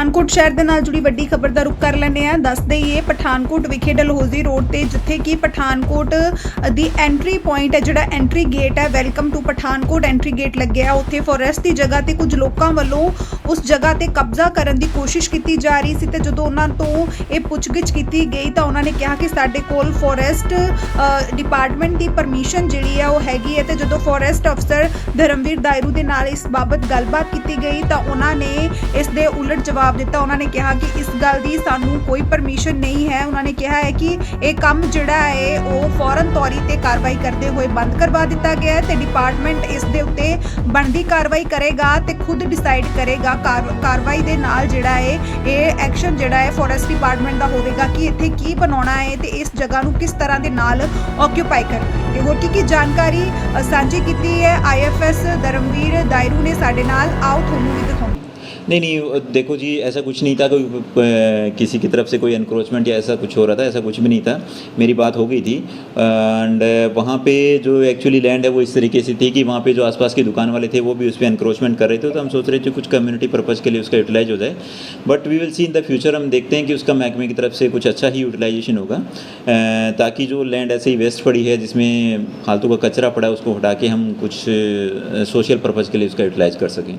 ਪਠਾਨਕੋਟ ਸ਼ਹਿਰ ਦੇ ਨਾਲ ਜੁੜੀ ਵੱਡੀ ਖਬਰ ਦਾ ਰੁਖ ਕਰ ਲੈਂਦੇ ਆ ਦੱਸ ਦਈਏ, ਪਠਾਨਕੋਟ ਵਿਖੇ ਡਲਹੌਜ਼ੀ ਰੋਡ ਤੇ ਜਿੱਥੇ ਕਿ ਪਠਾਨਕੋਟ ਦੀ ਐਂਟਰੀ ਪੁਆਇੰਟ ਹੈ, ਜਿਹੜਾ ਐਂਟਰੀ ਗੇਟ ਹੈ welcome to Pathankot entry gate ਲੱਗਿਆ ਉੱਥੇ ਫੋਰੈਸਟ ਦੀ ਜਗ੍ਹਾ ਤੇ ਕੁਝ ਲੋਕਾਂ ਵੱਲੋਂ ਉਸ ਜਗ੍ਹਾ ਤੇ ਕਬਜ਼ਾ ਕਰਨ ਦੀ ਕੋਸ਼ਿਸ਼ ਕੀਤੀ ਜਾ ਰਹੀ ਸੀ ਤੇ ਜਦੋਂ ਉਹਨਾਂ ਤੋਂ ਇਹ ਪੁੱਛਗਿੱਛ ਕੀਤੀ ਗਈ ਤਾਂ ਉਹਨਾਂ ਨੇ ਕਿਹਾ ਕਿ ਸਾਡੇ ਕੋਲ ਫੋਰੈਸਟ ਡਿਪਾਰਟਮੈਂਟ ਦੀ ਪਰਮਿਸ਼ਨ ਜਿਹੜੀ ਹੈ, ਉਹ ਹੈਗੀ ਹੈ ਤੇ ਜਦੋਂ ਫੋਰੈਸਟ ਅਫਸਰ ਧਰਮਵੀਰ ਦਾਇਰੂ ਦੇ ਨਾਲ ਇਸ ਬਾਬਤ ਗੱਲਬਾਤ ਕੀਤੀ ਗਈ ਤਾਂ ਉਹਨਾਂ ਨੇ ਇਸ ਦੇ ਉਲਟ ਜਵਾਬ ਦਿੱਤਾ। ਉਹਨਾਂ ਨੇ ਕਿਹਾ ਕਿ ਇਸ ਗੱਲ ਦੀ ਸਾਨੂੰ ਕੋਈ ਪਰਮਿਸ਼ਨ ਨਹੀਂ ਹੈ। ਉਹਨਾਂ ਨੇ ਕਿਹਾ ਹੈ ਕਿ ਇਹ ਕੰਮ ਜਿਹੜਾ ਹੈ, ਉਹ ਫੌਰਨ ਤੌਰੀ ਤੇ ਕਾਰਵਾਈ ਕਰਦੇ ਹੋਏ ਬੰਦ ਕਰਵਾ ਦਿੱਤਾ ਗਿਆ ਹੈ ਤੇ ਡਿਪਾਰਟਮੈਂਟ ਇਸ ਦੇ ਉੱਤੇ ਬਣਦੀ ਕਾਰਵਾਈ ਕਰੇਗਾ ਤੇ ਖੁਦ ਡਿਸਾਈਡ ਕਰੇਗਾ ਕਾਰਵਾਈ ਦੇ ਨਾਲ ਜਿਹੜਾ ਹੈ, ਇਹ ਐਕਸ਼ਨ ਜਿਹੜਾ ਹੈ ਫੋਰੈਸਟ ਡਿਪਾਰਟਮੈਂਟ ਦਾ ਹੋਵੇਗਾ ਕਿ ਇੱਥੇ ਕੀ ਬਣਾਉਣਾ ਹੈ ਤੇ ਇਸ ਜਗ੍ਹਾ ਨੂੰ ਕਿਸ ਤਰ੍ਹਾਂ ਦੇ ਨਾਲ ਆਕਿਊਪਾਈ ਕਰਨਾ ਤੇ ਹੋਰ ਕੀ ਕੀ ਜਾਣਕਾਰੀ ਸਾਂਝੀ ਕੀਤੀ ਹੈ। ਆਈਐਫਐਸ ਧਰਮਵੀਰ ਦਾਇਰੂ ਨੇ ਸਾਡੇ ਨਾਲ। ਆਓ ਤੁਹਾਨੂੰ ਵੀ ਦਿਖਾਉਂਦੇ नहीं नहीं देखो जी, ऐसा कुछ नहीं था कोई किसी की तरफ़ से कोई एनक्रोचमेंट या ऐसा कुछ हो रहा था, ऐसा कुछ भी नहीं था। मेरी बात हो गई थी। एंड वहाँ पे जो एक्चुअली लैंड है वो इस तरीके से थी कि वहाँ पे जो आसपास की दुकान वाले थे वो भी उस पर एनक्रोचमेंट कर रहे थे तो हम सोच रहे थे कुछ कम्युनिटी पर्पज़ के लिए उसका यूटिलाइज हो जाए। But we will see in the future हम देखते हैं कि उसका महकमे की तरफ़ से कुछ अच्छा ही यूटिलाइजेशन होगा। ताकि जो लैंड ऐसे ही वेस्ट पड़ी है, जिसमें फालतू का कचरा पड़ा है, उसको हटा के हम कुछ सोशल पर्पज़ के लिए उसका यूटिलाइज कर सकें।